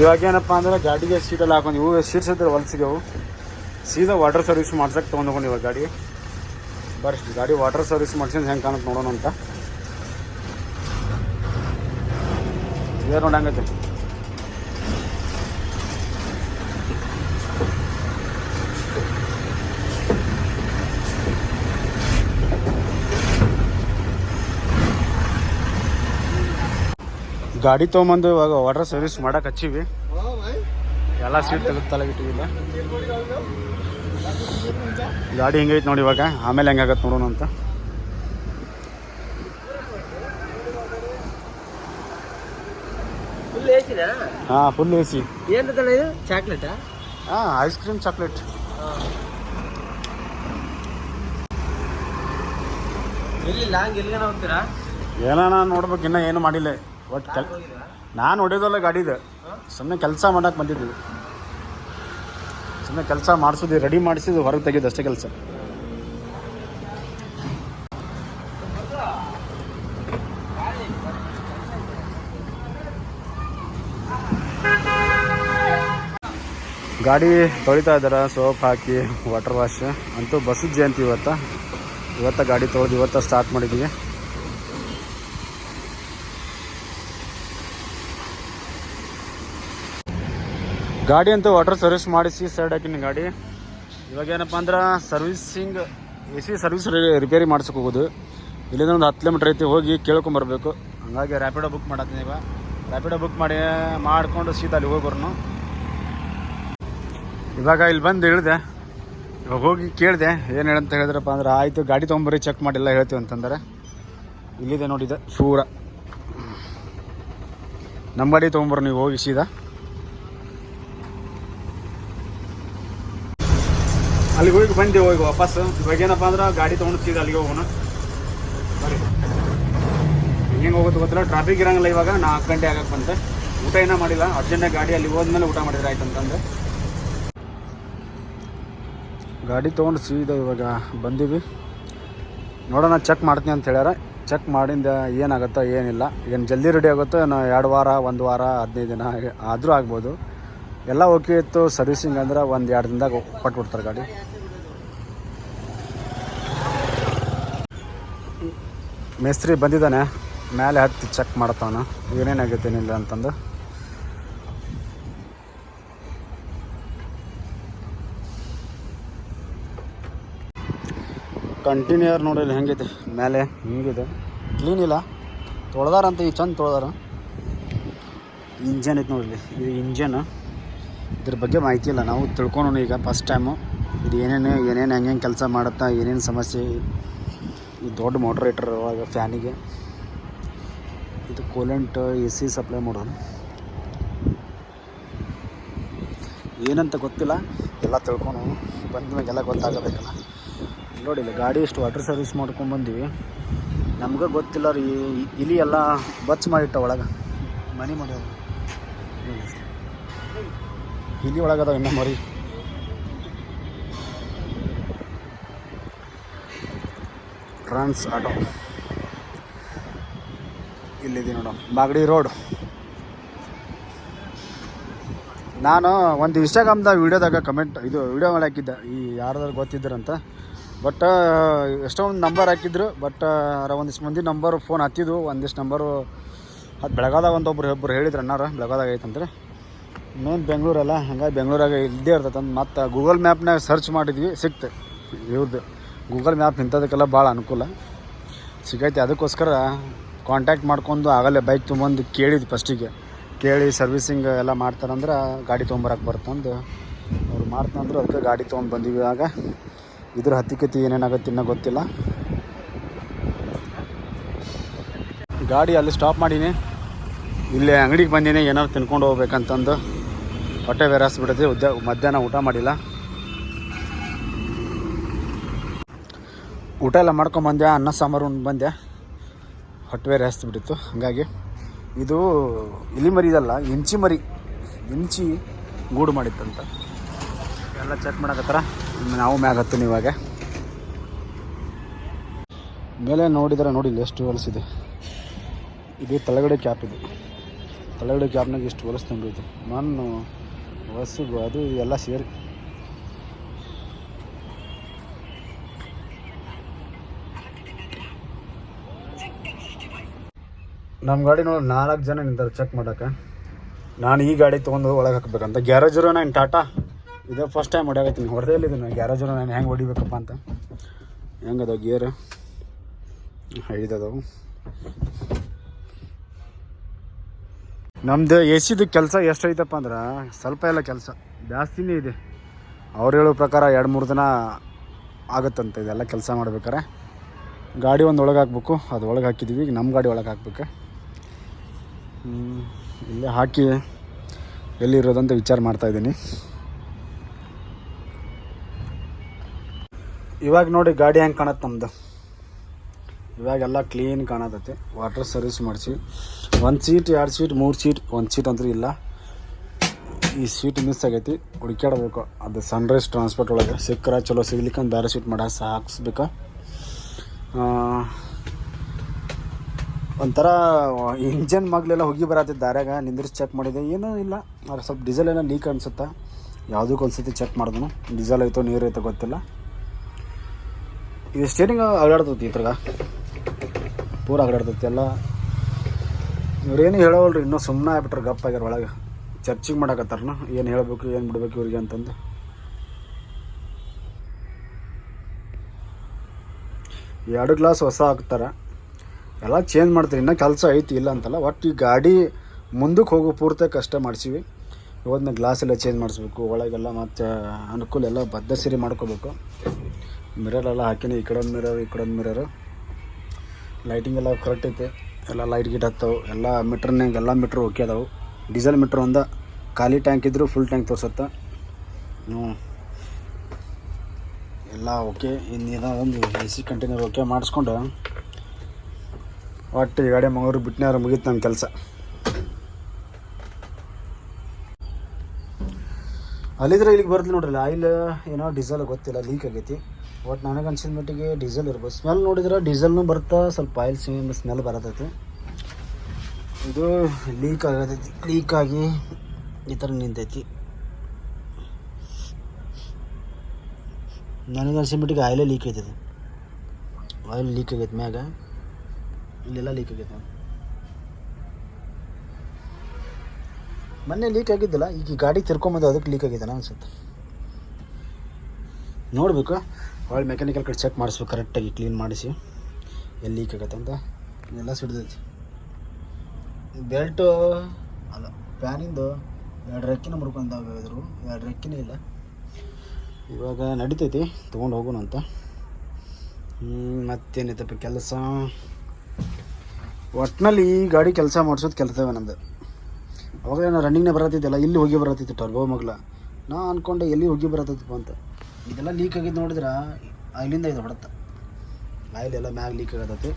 ಇವಾಗ ಏನಪ್ಪ ಅಂದ್ರೆ ಗಾಡಿಗೆ ಸೀಟಲ್ಲಿ ಹಾಕೊಂಡು, ಇವು ಸೀಟ್ಸ್ ಇದ್ರೆ ಹೊಲ್ಸಿದೆವು ಸೀದಾ ವಾಟರ್ ಸರ್ವಿಸ್ ಮಾಡ್ಸಕ್ಕೆ ತೊಗೊಂಡು ಇವಾಗ ಗಾಡಿ ಬರ್ರಿ ಗಾಡಿ ವಾಟರ್ ಸರ್ವಿಸ್ ಮಾಡ್ಸಿದ್ರೆ ಹೆಂಗೆ ಕಾಣುತ್ತೆ ನೋಡೋಣ ಅಂತ. ಇದೇ ನೋಡಂಗತ್ತೆ ಗಾಡಿ ತೊಗೊಂಬಂದು ಇವಾಗ ವಾಟರ್ ಸರ್ವಿಸ್ ಮಾಡಕ್ಕೆ ಹಚ್ಚಿವಿ. ಎಲ್ಲ ಸೀಟ್ ತೆಗೆದು ತಲೆಗಿಟ್ಟಿವಿಲ್ಲ ಗಾಡಿ ಹೆಂಗೈತೆ ನೋಡಿ ಇವಾಗ. ಆಮೇಲೆ ಹೆಂಗಾಗತ್ತೆ ನೋಡೋಣ ಅಂತ. ಹಾಂ ಫುಲ್ ಎ ಸಿ ಚಾಕ್ಲೇಟಾ ಹಾಂ ಐಸ್ ಕ್ರೀಮ್ ಚಾಕ್ಲೇಟ್ ಎಲ್ಲಿ ಲಾಂಗ್ ಎಲ್ಲಿಗಾನ ಹೋಗ್ತೀರಾ? ಏನೋ ನಾನು ನೋಡ್ಬೇಕು ಇನ್ನೂ ಏನು ಮಾಡಿಲ್ಲ. ಒಟ್ಟು ಕೆಲ್, ನಾನು ಹೊಡೆಯೋದಲ್ಲ ಗಾಡಿದು. ಸುಮ್ಮನೆ ಕೆಲಸ ಮಾಡಕ್ಕೆ ಬಂದಿದ್ದು ಸುಮ್ಮನೆ ಕೆಲಸ ಮಾಡಿಸೋದು ರೆಡಿ ಮಾಡಿಸಿದ್ದು ಹೊರಗೆ ತೆಗೆಯೋದು ಅಷ್ಟೇ ಕೆಲಸ. ಗಾಡಿ ತೊಳಿತಾ ಇದ್ದಾರೆ? ಸೋಪ್ ಹಾಕಿ ವಾಟರ್ ವಾಶ್ ಅಂತೂ ಬಸ್ ಜಯಂತಿ ಇವತ್ತು. ಇವತ್ತ ಗಾಡಿ ತೊಳೆದು ಇವತ್ತ ಸ್ಟಾರ್ಟ್ ಮಾಡಿದ್ದೀವಿ ಗಾಡಿ ಅಂತ ವಾಟರ್ ಸರ್ವಿಸ್ ಮಾಡಿಸಿ ಸೈಡ್ ಹಾಕಿನಿ ಗಾಡಿ. ಇವಾಗ ಏನಪ್ಪ ಅಂದ್ರೆ servicing A C service repair ಮಾಡ್ಸಕ್ಕೆ ಹೋಗೋದು. ಇಲ್ಲಿಂದ ಒಂದು ಹತ್ತು ಕಿಲೋಮೀಟ್ರ್ ಐತಿ, ಹೋಗಿ ಕೇಳ್ಕೊಂಬರ್ಬೇಕು ಹಂಗಾಗಿ ರ್ಯಾಪಿಡೋ ಬುಕ್ ಮಾಡತ್ತೀನಿ ಇವಾಗ. ರ್ಯಾಪಿಡೋ ಬುಕ್ ಮಾಡಿ, ಮಾಡಿಕೊಂಡು ಸೀದಾ ಅಲ್ಲಿ ಹೋಗಿ ಬರೋನು ಇವಾಗ ಇಲ್ಲಿ ಬಂದು ಇಳಿದೆ ಇವಾಗ ಹೋಗಿ ಕೇಳಿದೆ, ಏನು ಹೇಳಂತ ಹೇಳಿದ್ರಪ್ಪ ಅಂದ್ರೆ ಆಯಿತು, ಗಾಡಿ ತೊಗೊಂಬರಿ ಚೆಕ್ ಮಾಡಿ ಎಲ್ಲ ಹೇಳ್ತೀವಿ ಅಂತಂದರೆ. ಇಲ್ಲಿದೆ ನೋಡಿದೆ ಪೂರ ನಮ್ಮ ಗಾಡಿ ತೊಗೊಂಬರ್ರಿ ನೀವು, ಹೋಗಿ ಸೀದಾ. ಅಲ್ಲಿಗೆ ಹೋಗಿ ಬಂದೆ, ಹೋಗಿ ವಾಪಸ್ ಇವಾಗ ಏನಪ್ಪ ಅಂದ್ರೆ ಗಾಡಿ ತೊಗೊಂಡು ಸೀದಾ ಅಲ್ಲಿಗೆ ಹೋಗೋಣ. ಬರೀ ಹೆಂಗೆ ಹೋಗೋದು ಗೊತ್ತಿಲ್ಲ ಟ್ರಾಫಿಕ್ ಇರಂಗಿಲ್ಲ ಇವಾಗ. ನಾಲ್ಕು ಗಂಟೆ ಆಗಕ್ಕೆ ಬಂತೆ. ಊಟ ಏನೂ ಮಾಡಿಲ್ಲ. ಅರ್ಜೆಂಟಾಗಿ ಗಾಡಿ ಅಲ್ಲಿ ಹೋದ್ಮೇಲೆ ಊಟ ಮಾಡಿದ್ರೆ ಆಯ್ತು ಅಂತಂದು. ಗಾಡಿ ತೊಗೊಂಡು ಸೀದಾ ಇವಾಗ ಬಂದೀವಿ. ನೋಡೋಣ ಚೆಕ್ ಮಾಡ್ತೀನಿ ಅಂತ ಹೇಳ್ಯಾರ. ಚೆಕ್ ಮಾಡಿಂದ ಏನಾಗುತ್ತೋ ಏನಿಲ್ಲ. ಏನು ಜಲ್ದಿ ರೆಡಿ ಆಗುತ್ತೋ ಏನು ಎರಡು ವಾರ, ಒಂದು ವಾರ, ಹದಿನೈದು ದಿನ ಆದರೂ ಆಗ್ಬೋದು. ಎಲ್ಲ ಓಕೆ ಇತ್ತು. ಸರ್ವಿಸಿಂಗ್ ಅಂದ್ರೆ ಒಂದು ಎರಡು ದಿನದಾಗ ಕೊಟ್ಬಿಡ್ತಾರೆ ಗಾಡಿ. ಮೇಸ್ತ್ರಿ ಬಂದಿದ್ದಾನೆ. ಮೇಲೆ ಹತ್ತಿ ಚೆಕ್ ಮಾಡ್ತಾವನ. ಏನೇನಾಗೈತೆ ಏನಿಲ್ಲ ಅಂತಂದು. ಕಂಟಿನ್ಯೂಯರ್ ನೋಡಿ ಇಲ್ಲಿ ಹೆಂಗೈತೆ. ಮೇಲೆ ಹಿಂಗಿದೆ. ಕ್ಲೀನ್ ಇಲ್ಲ. ತೊಳ್ದಾರಂತ ಈ ಚಂದ ತೊಳ್ದಾರ. ಇಂಜನ್ ಐತೆ ನೋಡಿಲ್ಲಿ ಇದು ಇಂಜನ್ ಇದ್ರ ಬಗ್ಗೆ ಮಾಹಿತಿ ಇಲ್ಲ. ನಾವು ತಿಳ್ಕೊಳೋಣ ಈಗ ಫಸ್ಟ್ ಟೈಮು ಇದು ಏನೇನು ಏನೇನು ಹೆಂಗೆ ಕೆಲಸ ಮಾಡುತ್ತಾ, ಏನೇನು ಸಮಸ್ಯೆ ಈ ದೊಡ್ಡ ಮೋಟ್ರೇಟರ್ ಒಳಗೆ ಫ್ಯಾನಿಗೆ ಇದು ಕೂಲೆಂಟ್ ಎ ಸಿ ಸಪ್ಲೈ ಮಾಡೋದು. ಏನಂತ ಗೊತ್ತಿಲ್ಲ, ಎಲ್ಲ ತಿಳ್ಕೊಂಡು ಬಂದ ಎಲ್ಲ ಗೊತ್ತಾಗಬೇಕಲ್ಲ. ನೋಡಿ, ಇಲ್ಲಿ ಗಾಡಿ ಎಷ್ಟು ವಾಟರ್ ಸರ್ವಿಸ್ ಮಾಡ್ಕೊಂಡು ಬಂದೀವಿ. ನಮ್ಗೆ ಗೊತ್ತಿಲ್ಲ ರೀ, ಈ ಇಲಿ ಎಲ್ಲ ಬಚ್ ಮಾಡಿಟ್ಟ ಒಳಗೆ. ಮನೆ ಮಾಡ್ಯಾವ ಇಲ್ಲಿ ಇಲಿ ಒಳಗದ ಇನ್ನೂ ಮರಿ. Trans auto. ಇಲ್ಲಿದೆ ನೋಡು, ಬಾಗಡಿ ರೋಡ್. ನಾನು ಒಂದು ಇನ್ಸ್ಟಾಗ್ರಾಮ್ದಾಗ ವೀಡಿಯೋದಾಗ ಕಮೆಂಟ್ ಇದು ವೀಡಿಯೋ ಮಾಡಿ ಹಾಕಿದ್ದೆ. ಈ ಯಾರಾದ್ರೂ ಗೊತ್ತಿದ್ದರಂತ. ಬಟ್ ಎಷ್ಟೊಂದು ನಂಬರ್ ಹಾಕಿದ್ರು ಬಟ್ ಒಂದಿಷ್ಟು ಮಂದಿ ನಂಬರ್ ಫೋನ್ ಹತ್ತಿದ್ವು. ಒಂದಿಷ್ಟು ನಂಬರು ಅದು ಬೆಳಗಾದಾಗ ಒಂದು ಒಬ್ರು ಒಬ್ಬರು ಹೇಳಿದ್ರು ಅಣ್ಣಾರ ಬೆಳಗಾದಾಗ ಐತಂದ್ರೆ. ಮೇನ್ ಬೆಂಗಳೂರಲ್ಲ ಹಂಗಾಗಿ ಬೆಂಗಳೂರಾಗ ಇದ್ದೇ ಇರ್ತೈತೆ ಅಂತ ಮತ್ತು ಗೂಗಲ್ ಮ್ಯಾಪ್ನಾಗ ಸರ್ಚ್ ಮಾಡಿದ್ವಿ, ಸಿಕ್ತು ಇವ್ರದ್ದು ಗೂಗಲ್ ಮ್ಯಾಪ್ ನಿಂತದಕ್ಕೆಲ್ಲ ಭಾಳ ಅನುಕೂಲ. ಸಿಗೈತೆ. ಅದಕ್ಕೋಸ್ಕರ ಕಾಂಟ್ಯಾಕ್ಟ್ ಮಾಡ್ಕೊಂಡು ಆಗಲೇ ಬೈಕ್ ತೊಗೊಂಬಂದು ಕೇಳಿದ್ದು ಫಸ್ಟಿಗೆ ಕೇಳಿ ಸರ್ವಿಸಿಂಗ್ ಎಲ್ಲ ಮಾಡ್ತಾರಂದ್ರೆ ಗಾಡಿ ತೊಗೊಂಬರಕ್ಕೆ ಬರ್ತಂದು. ಅವ್ರು ಮಾಡ್ತಂದ್ರು, ಅದಕ್ಕೆ ಗಾಡಿ ತೊಗೊಂಡು ಬಂದಿವಿ. ಆಗ ಇದ್ರ ಹತ್ತಿಕತಿ ಏನೇನಾಗುತ್ತೆ ಇನ್ನೂ ಗೊತ್ತಿಲ್ಲ. ಗಾಡಿ ಅಲ್ಲಿ ಸ್ಟಾಪ್ ಮಾಡೀನಿ. ಇಲ್ಲಿ ಅಂಗಡಿಗೆ ಬಂದೀನಿ. ಏನಾದ್ರು ತಿನ್ಕೊಂಡು ಹೋಗ್ಬೇಕಂತಂದು. ಹೊಟ್ಟೆ ವೇರಾಸ್ಬಿಡದೆ ಉದ್ಯ ಮಧ್ಯಾಹ್ನ ಊಟ ಮಾಡಿಲ್ಲ. ಊಟ ಎಲ್ಲ ಮಾಡ್ಕೊಂಬಂದೆ ಅನ್ನ ಸಾಂಬಾರು ಉಂಡು ಬಂದೆ. ಹೊಟ್ಟೆ ಬೇರೆ ಹಸ್ತಿಬಿಟ್ಟಿತ್ತು ಹಾಗಾಗಿ ಇದು ಇಲಿ ಮರಿ ಇದಲ್ಲ, ಇಂಚಿ ಮರಿ, ಇಂಚಿ ಗೂಡು ಮಾಡಿತ್ತಂತ. ಎಲ್ಲ ಚೆಕ್ ಮಾಡಕತ್ತಾರ. ನಾವು ಮ್ಯಾಗ ಹತ್ತೀನಿ ಇವಾಗ. ಮೇಲೆ ನೋಡಿದ್ರೆ ನೋಡಿ ಎಷ್ಟು ಹೊಲಸಿದೆ ಇದು. ತಳಗಡೆ ಕ್ಯಾಪ್ ಇದು. ತಳಗಡೆ ಕ್ಯಾಪ್ನಾಗ ಇಷ್ಟು ಹೊಲಸು ತುಂಬಿತ್ತು ಮಣ್ಣು, ಹೊಸಗು, ಅದು ಎಲ್ಲ ಸೇರಿ ನಮ್ಮ ಗಾಡಿ ನೋಡಿ, ನಾಲ್ಕು ಜನ ನಿಂತಾರೆ ಚೆಕ್ ಮಾಡೋಕೆ ನಾನು ಈ ಗಾಡಿ ತೊಗೊಂಡು ಒಳಗೆ ಹಾಕ್ಬೇಕಂತ. ಗ್ಯಾರೇಜರು ನಾನು ಟಾಟಾ? ಇದೇ ಫಸ್ಟ್ ಟೈಮ್ ಹೊಡ್ಯಾಗತ್ತೀನಿ ಹೊಡೆದೇ ಇಲ್ಲ ಗ್ಯಾರೇಜ್ ಗ್ಯಾರೇಜರು ನಾನು ಹೆಂಗೆ ಹೊಡಿಬೇಕಪ್ಪ ಅಂತ. ಹೆಂಗದ ಗೇರ್? ಐದದವು. ನಮ್ಮದು ಎ ಸಿದು ಕೆಲಸ ಎಷ್ಟು ಐತಪ್ಪ ಅಂದ್ರೆ, ಸ್ವಲ್ಪ ಎಲ್ಲ ಕೆಲಸ. ಜಾಸ್ತಿನೇ ಇದೆ. ಅವ್ರು ಹೇಳೋ ಪ್ರಕಾರ ಎರಡು ಮೂರು ದಿನ ಆಗುತ್ತಂತೆ ಇದೆಲ್ಲ ಕೆಲಸ ಮಾಡ್ಬೇಕಾರೆ. ಗಾಡಿ ಒಂದು ಒಳಗೆ ಹಾಕ್ಬೇಕು. ಅದು ಒಳಗೆ ಹಾಕಿದ್ವಿ. ಈಗ ನಮ್ಮ ಗಾಡಿ ಒಳಗೆ ಹಾಕ್ಬೇಕು. ಇಲ್ಲೇ ಹಾಕಿ ಎಲ್ಲಿರೋದಂತ ವಿಚಾರ ಮಾಡ್ತಾ ಇದ್ದೀನಿ. ಇವಾಗ ನೋಡಿ ಗಾಡಿ ಹೆಂಗೆ ಕಾಣತ್ತೆ ನಮ್ಮದು ಇವಾಗೆಲ್ಲ ಕ್ಲೀನ್ ಕಾಣತೈತಿ ವಾಟರ್ ಸರ್ವಿಸ್ ಮಾಡಿಸಿ. ಒಂದು ಸೀಟ್ ಎರಡು ಸೀಟ್ ಮೂರು ಸೀಟ್ ಒಂದು ಸೀಟ್ ಅಂತೂ ಇಲ್ಲ. ಈ ಸೀಟ್ ಮಿಸ್ ಆಗೈತಿ. ಹುಡುಕ್ಯಾಡಬೇಕು. ಅದು ಸನ್ರೈಸ್ ಟ್ರಾನ್ಸ್ಪೋರ್ಟ್ ಒಳಗೆ. ಸಿಕ್ಕರೆ ಚಲೋ. ಸಿಗ್ಲಿಕ್ಕೆ ಬೇರೆ ಸೀಟ್ ಮಾಡ. ಹಾಕ್ಸ್ಬೇಕು ಆ, ಒಂಥರ ಇಂಜನ್ ಮಗ್ಲೆಲ್ಲ ಹೋಗಿ ಬರತ್ತೆ, ದಾರ್ಯಾಗ ನಿಂದ್ರಿಸಿ ಚೆಕ್ ಮಾಡಿದೆ. ಏನೂ ಇಲ್ಲ. ಆದ್ರೆ ಸ್ವಲ್ಪ ಡೀಸೆಲ್ ಏನೋ ಲೀಕ್ ಅನ್ಸುತ್ತೆ? ಯಾವುದಕ್ಕೂ ಒಂದು ಚೆಕ್ ಮಾಡಿದ್ನು. ಡೀಸೆಲ್ ಐತೋ, ನೀರು ಐತೋ ಗೊತ್ತಿಲ್ಲ. ಇದು ಸ್ಟೇರಿಂಗ್ ಅಗಾಡ್ತೈತಿ ಇದ್ರಾಗ. ಪೂರ ಅಗಾಡ್ತೈತಿ ಎಲ್ಲ. ಇವ್ರೇನು ಹೇಳೋವಲ್ರಿ, ಇನ್ನೂ ಸುಮ್ಮನೆ ಆಗ್ಬಿಟ್ರೆ ಗಪ್ಪ ಆಗ್ಯಾರ ಒಳಗೆ. ಚರ್ಚಿಗೆ ಮಾಡಕತ್ತಾರನ. ಏನು ಹೇಳಬೇಕು, ಏನು ಬಿಡಬೇಕು ಇವ್ರಿಗೆ ಅಂತಂದು. ಎರಡು ಗ್ಲಾಸ್ ಹೊಸ ಹಾಕ್ತಾರೆ. ಎಲ್ಲ ಚೇಂಜ್ ಮಾಡ್ತೀವಿ ಇನ್ನೂ ಕೆಲಸ ಐತಿ, ಇಲ್ಲ ಅಂತಲ್ಲ. ಒಟ್ಟು ಈ ಗಾಡಿ ಮುಂದಕ್ಕೆ ಹೋಗೋ ಪೂರ್ತಿ ಕಷ್ಟ ಮಾಡಿಸಿವಿ. ಹೋದ್ಮೇಲೆ ಗ್ಲಾಸ್ ಎಲ್ಲ ಚೇಂಜ್ ಮಾಡಿಸ್ಬೇಕು, ಒಳಗೆಲ್ಲ ಮತ್ತು ಅನುಕೂಲ ಎಲ್ಲ ಬದ್ಧ ಸಿರಿ ಮಾಡ್ಕೋಬೇಕು. ಮಿರರ್ ಎಲ್ಲ ಹಾಕಿನಿ, ಈ ಕಡೆ ಒಂದು ಮಿರರ್ ಈ ಕಡೆ ಒಂದು ಮಿರರ್ ಲೈಟಿಂಗ್ ಎಲ್ಲ ಕರೆಕ್ಟ್ ಐತೆ. ಎಲ್ಲ ಲೈಟ್ ಗಿಟ್ ಹತ್ತವು. ಎಲ್ಲ ಮೀಟ್ರ್ನಾಗ ಎಲ್ಲ ಮೀಟ್ರ್ ಓಕೆ ಅದಾವು. ಡೀಸೆಲ್ ಮೀಟ್ರ್ ಒಂದ, ಖಾಲಿ ಟ್ಯಾಂಕ್ ಇದ್ದರೂ ಫುಲ್ ಟ್ಯಾಂಕ್ ತೋರ್ಸತ್ತೆ. ಹ್ಞೂ. ಎಲ್ಲ ಓಕೆ ಇನ್ನೇನೋ ಒಂದು ಎ ಸಿ ಕಂಟೈನರ್ ಓಕೆ ಮಾಡಿಸ್ಕೊಂಡು ಒಟ್ಟು ಈ ಗಾಡಿ ಮಂಗಳೂರು ಬಿಟ್ಟನಾರ ಮುಗೀತು ನನ್ನ ಕೆಲಸ. ಅಲ್ಲಿದ್ರೆ ಇಲ್ಲಿಗೆ ಬರ್ತದೆ ನೋಡ್ರಿ ಆಯಿಲ್ ಏನೋ ಡೀಸೆಲ್ ಗೊತ್ತಿಲ್ಲ ಲೀಕ್ ಆಗೈತಿ. ಒಟ್ಟು ನನಗೆ ಅನ್ಸಿದ ಮಟ್ಟಿಗೆ ಡೀಸೆಲ್ ಇರ್ಬೋದು. ಸ್ಮೆಲ್ ನೋಡಿದ್ರೆ ಡೀಸೆಲ್ನು ಬರ್ತಾ ಸ್ವಲ್ಪ ಆಯಿಲ್ ಸೇಮ್ ಸ್ಮೆಲ್ ಬರತೈತಿ. ಇದು ಲೀಕ್ ಆಗತೈತಿ. ಲೀಕ್ ಆಗಿ ಈ ಥರ ನಿಂತೈತಿ. ನನಗೆ ಅನ್ಸಿದ ಮಟ್ಟಿಗೆ ಆಯಿಲೇ ಲೀಕ್ ಆಯ್ತದೆ ಆಯಿಲ್ ಲೀಕ್ ಆಗೈತೆ ಮ್ಯಾಗ. ಇಲ್ಲೆಲ್ಲ ಲೀಕ್ ಆಗೈತೆ ನೋಡಿ ಮೊನ್ನೆ ಲೀಕ್ ಆಗಿದ್ದಿಲ್ಲ, ಈಗ ಗಾಡಿ ತಿರ್ಕೊಂಬಂದು ಅದಕ್ಕೆ ಲೀಕ್ ಆಗಿದೆ ಅನ್ಸುತ್ತೆ. ನೋಡಬೇಕು, ಒಳ್ಳೆ ಮೆಕ್ಯಾನಿಕಲ್ ಕಡೆ ಚೆಕ್ ಮಾಡಿಸ್ಬೇಕು ಕರೆಕ್ಟಾಗಿ ಕ್ಲೀನ್ ಮಾಡಿಸಿ, ಎಲ್ಲಿ ಲೀಕ್ ಆಗತ್ತೆ ಅಂತ. ಎಲ್ಲ ಸಿಡ್ದೈತಿ. ಬೆಲ್ಟು ಅಲ್ಲ ಪ್ಯಾನಿಂದು ಎರಡು ರೆಕ್ಕಿನ ಮುರ್ಕೊಂಡಾಗಿದ್ರು ಎರಡು ರೆಕ್ಕಿನೇ ಇಲ್ಲ. ಇವಾಗ ನಡೀತೈತಿ, ತೊಗೊಂಡು ಹೋಗೋಣ ಅಂತ ಮತ್ತೇನೈತಪ್ಪ ಕೆಲಸ? ಒಟ್ಟಿನಲ್ಲಿ ಈ ಗಾಡಿ ಕೆಲಸ ಮಾಡಿಸೋದು ಕೆಲಸವೇ ನಂದು ಅವಾಗ ನಾನು ರನ್ನಿಂಗ್ನೇ ಬರತ್ತಿದ್ದಲ್ಲ ಇಲ್ಲಿ ಹೋಗಿ ಬರತ್ತಿತ್ತು ಟರ್ಬೋ ಮಗ್ಲ. ನಾ ಅಂದ್ಕೊಂಡೆ ಎಲ್ಲಿ ಹೋಗಿ ಬರತ್ತಪ್ಪ ಅಂತ. ಇದೆಲ್ಲ ಲೀಕ್ ಆಗಿದ್ದು ನೋಡಿದ್ರೆ ಆಯಿಲಿಂದ ಇದು ಹೊಡತ್ತ. ಆಯಿಲ್ ಎಲ್ಲ ಮ್ಯಾಗ ಲೀಕ್ ಆಗತ್ತೈತಿ.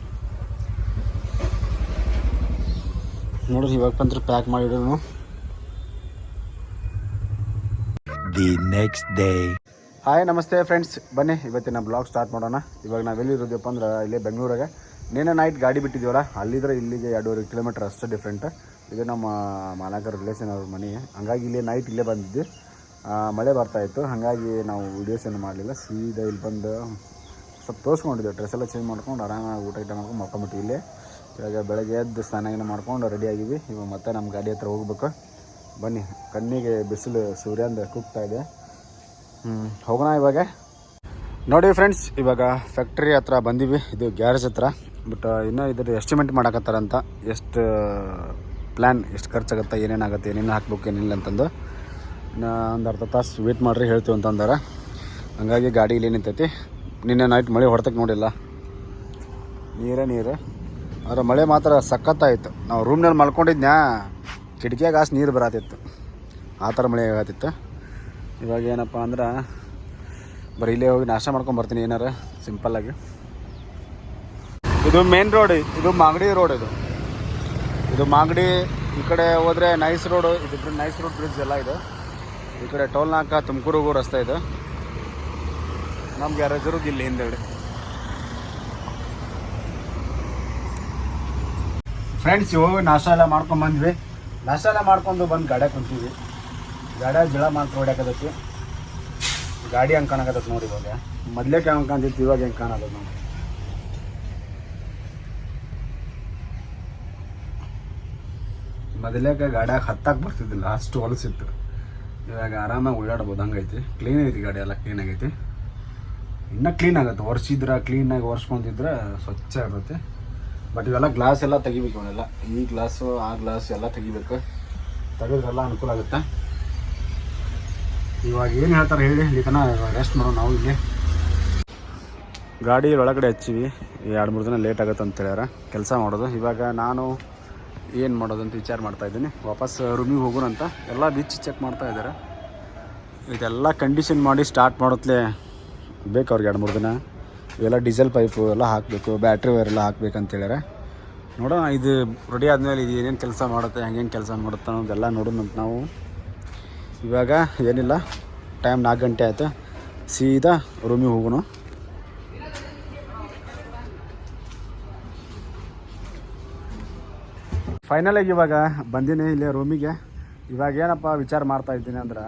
ನೋಡ್ರಿ ಇವಾಗ ಬಂದ್ರೆ ಪ್ಯಾಕ್ ಮಾಡಿಡೋನು ದಿ ನೆಕ್ಸ್ಟ್ ಡೇ ಹಾಯ್ ನಮಸ್ತೆ ಫ್ರೆಂಡ್ಸ್ ಬನ್ನಿ ಇವತ್ತಿನ ಬ್ಲಾಗ್ ಸ್ಟಾರ್ಟ್ ಮಾಡೋಣ. ಇವಾಗ ನಾವು ನಾವೆಲ್ಲಿರೋದಪ್ಪ ಅಂದ್ರೆ ಇಲ್ಲೇ ಬೆಂಗಳೂರಾಗೆ. ನಿನ್ನೆ ನೈಟ್ ಗಾಡಿ ಬಿಟ್ಟಿದ್ದೀವಲ್ಲ, ಅಲ್ಲಿದ್ರೆ ಇಲ್ಲಿಗೆ ಎರಡೂವರೆ ಕಿಲೋಮೀಟ್ರ್ ಅಷ್ಟೇ ಡಿಫ್ರೆಂಟ್ ಇದು ನಮ್ಮ ಮಾಲಕರ ರಿಲೇಷನ್ ಅವ್ರ ಮನೆ. ಹಂಗಾಗಿ ಇಲ್ಲೇ ನೈಟ್ ಇಲ್ಲೇ ಬಂದಿದ್ದು ಮಳೆ ಬರ್ತಾ ಇತ್ತು. ಹಾಗಾಗಿ ನಾವು ವೀಡಿಯೋಸ್ ಏನು ಮಾಡಲಿಲ್ಲ. ಸೀದಾ ಇಲ್ಲಿ ಬಂದು ಸ್ವಲ್ಪ ತೋರಿಸ್ಕೊಂಡಿದ್ದೆ ಡ್ರೆಸ್ ಎಲ್ಲ ಚೇಂಜ್ ಮಾಡ್ಕೊಂಡು ಆರಾಮಾಗಿ ಊಟ ಐಟಮ್ ಮಾಡ್ಕೊಂಡು ಮಲ್ಕೊಂಬಿಟ್ಟು ಇಲ್ಲೇ. ಇವಾಗ ಬೆಳಗ್ಗೆ ಎದ್ದು ಸ್ನಾನ ಏನು ಮಾಡ್ಕೊಂಡು ರೆಡಿ ಆಗಿವಿ ಇವಾಗ ಮತ್ತೆ ನಮ್ಮ ಗಾಡಿ ಹತ್ರ ಹೋಗ್ಬೇಕು. ಬನ್ನಿ. ಕಣ್ಣಿಗೆ ಬಿಸಿಲು ಸೂರ್ಯಂದ ಕುಗ್ತಾ ಇದೆ. ಹೋಗೋಣ ಇವಾಗ. ನೋಡಿ ಫ್ರೆಂಡ್ಸ್ ಇವಾಗ ಫ್ಯಾಕ್ಟ್ರಿ ಹತ್ರ ಬಂದೀವಿ. ಇದು ಗ್ಯಾರೇಜ್ ಹತ್ರ. ಬಟ್ ಇನ್ನೂ ಇದ್ರ ಎಸ್ಟಿಮೇಟ್ ಮಾಡಕತ್ತಾರಂತ ಎಷ್ಟು ಪ್ಲ್ಯಾನ್ ಎಷ್ಟು ಖರ್ಚಾಗತ್ತೆ ಏನೇನಾಗುತ್ತೆ ಏನೇನು ಹಾಕ್ಬೇಕು, ಏನಿಲ್ಲ ಅಂತಂದು ಇನ್ನು ಒಂದು ಅರ್ಧ ತಾಸು ವೇಟ್ ಮಾಡ್ರಿ ಹೇಳ್ತೀವಿ ಅಂತಂದ್ರೆ ಹಂಗಾಗಿ ಗಾಡಿ ಇಲ್ಲಿ ನಿಂತೈತಿ. ನಿನ್ನೆ ನೈಟ್ ಮಳೆ ಹೊಡ್ತಕ್ಕೆ ನೋಡಿಲ್ಲ ನೀರೇ ನೀರು. ಆದರೆ ಮಳೆ ಮಾತ್ರ ಸಖತ್ತಾಯಿತು. ನಾವು ರೂಮ್ನಲ್ಲಿ ಮಲ್ಕೊಂಡಿದ್ನ್ಯಾ, ಕಿಟಕಿಯಾಗ ಅಷ್ಟು ನೀರು ಬರತ್ತಿತ್ತು ಆ ಥರ ಮಳೆ ಆಗತ್ತಿತ್ತು. ಇವಾಗ ಏನಪ್ಪ ಅಂದ್ರೆ, ಬರೀ ಇಲ್ಲೇ ಹೋಗಿ ನಾಷ್ಟ ಮಾಡ್ಕೊಂಡು ಬರ್ತೀನಿ ಏನಾರು ಸಿಂಪಲ್ಲಾಗಿ ಇದು ಮೇನ್ ರೋಡ್ ಇದು ಮಾಗಡಿ ರೋಡ್ ಇದು. ಇದು ಮಾಗಡಿ, ಈ ಕಡೆ ಹೋದ್ರೆ ನೈಸ್ ರೋಡು ಇದು ನೈಸ್ ರೋಡ್ ಬ್ರಿಡ್ಜ್ ಎಲ್ಲ ಇದು. ಈ ಕಡೆ ಟೋಲ್ ನಾಕ, ತುಮಕೂರು ರಸ್ತೆ ಇದು. ನಮ್ಗೆ ಯಾರು ಇಲ್ಲಿ ಹಿಂದೆಗಡೆ ಫ್ರೆಂಡ್ಸ್ ಹೋಗಿ ನಾಷ್ಟ ಎಲ್ಲ ಮಾಡ್ಕೊಂಡು ಬಂದ್ವಿ. ನಾಷ್ಟ ಎಲ್ಲ ಮಾಡ್ಕೊಂಡು ಬಂದು ಗಾಡ್ಯಾಗ ಕುಂತೀವಿ. ಗಾಡ್ಯಾಗ ಜಳ ಮಾಡ್ಕೊಂಡು ಹೊಡ್ಯಾಕದಕ್ಕೆ ಗಾಡಿ ಹಂಗೆ ಕಾಣಕತ್ತೈತಿ ನೋಡಿ ಇವಾಗ. ಮೊದ್ಲೇಕೆ ಹಂಗೆ ಕಾಣ್ತಿತ್ತು, ಇವಾಗ ಹೆಂಗೆ ಕಾಣೋದು ನೋಡಿ. ಮೊದಲೇಕ ಗಾಡ್ಯಾಗ ಹತ್ತಕ್ಕೆ ಬರ್ತಿದ್ದಿಲ್ಲ ಅಷ್ಟು ಹೊಲಸಿತ್ತು ಇವಾಗ ಆರಾಮಾಗಿ ಓಡಾಡ್ಬೋದು, ಹಂಗೈತಿ. ಕ್ಲೀನ್ ಐತಿ ಗಾಡಿ ಎಲ್ಲ ಕ್ಲೀನ್ ಆಗೈತಿ. ಇನ್ನೂ ಕ್ಲೀನ್ ಆಗುತ್ತೆ. ಒರೆಸಿದ್ರೆ ಕ್ಲೀನಾಗಿ ಒರೆಸ್ಕೊಂತಿದ್ರೆ ಸ್ವಚ್ಛ ಇರುತ್ತೆ. ಬಟ್ ಇವೆಲ್ಲ ಗ್ಲಾಸ್ ಎಲ್ಲ ತೆಗಿಬೇಕು ಅವನ್ನೆಲ್ಲ ಈ ಗ್ಲಾಸು ಆ ಗ್ಲಾಸ್ ಎಲ್ಲ ತೆಗಿಬೇಕು. ತೆಗೆದ್ರೆಲ್ಲ ಅನುಕೂಲ ಆಗುತ್ತೆ. ಇವಾಗ ಏನು ಹೇಳ್ತಾರೆ ಹೇಳಿ ಇಲ್ಲಿ ರೆಸ್ಟ್ ಮಾಡೋಣ ನಾವು ಇಲ್ಲಿ. ಗಾಡಿ ಒಳಗಡೆ ಹಚ್ಚಿವಿ. ಎರಡು ಮೂರು ದಿನ ಲೇಟ್ ಆಗುತ್ತೆ ಅಂತ ಹೇಳ್ಯಾರ. ಕೆಲಸ ಮಾಡೋದು. ಇವಾಗ ನಾನು ಏನು ಮಾಡೋದು ಅಂತ ವಿಚಾರ ಮಾಡ್ತಾ ಇದ್ದೀನಿ. ವಾಪಸ್ ರೂಮಿಗೆ ಹೋಗೋಣ ಅಂತ. ಎಲ್ಲ ಬೀಚ್ ಚೆಕ್ ಮಾಡ್ತಾ ಇದ್ದಾರೆ. ಇದೆಲ್ಲ ಕಂಡೀಷನ್ ಮಾಡಿ ಸ್ಟಾರ್ಟ್ ಮಾಡೋತ್ಲೇ ಬೇಕು ಅವ್ರಿಗೆ ಎರಡು ಮೂರು ದಿನ. ಇವೆಲ್ಲ ಡೀಸೆಲ್ ಪೈಪು ಎಲ್ಲ ಹಾಕಬೇಕು ಬ್ಯಾಟ್ರಿ ವೈರ್ ಎಲ್ಲ ಅಂತ ಹೇಳ್ಯಾರ. ನೋಡೋಣ, ಇದು ರೆಡಿ ಆದಮೇಲೆ ಇದು ಏನೇನು ಕೆಲಸ ಮಾಡುತ್ತೆ, ಹೆಂಗೇನು ಕೆಲಸ ಮಾಡುತ್ತೆ ಅನ್ನೋದೆಲ್ಲ ನೋಡೋಣ ಅಂತ ನಾವು. ಇವಾಗ ಏನಿಲ್ಲ ಟೈಮ್ ನಾಲ್ಕು ಗಂಟೆ ಆಯಿತು. ಸೀದಾ ರೂಮಿಗೆ ಹೋಗೋಣ. ಫೈನಲಾಗಿ ಇವಾಗ ಬಂದೀನಿ ಇಲ್ಲೇ ರೂಮಿಗೆ ಇವಾಗ ಏನಪ್ಪ ವಿಚಾರ ಮಾಡ್ತಾ ಇದ್ದೀನಿ ಅಂದ್ರೆ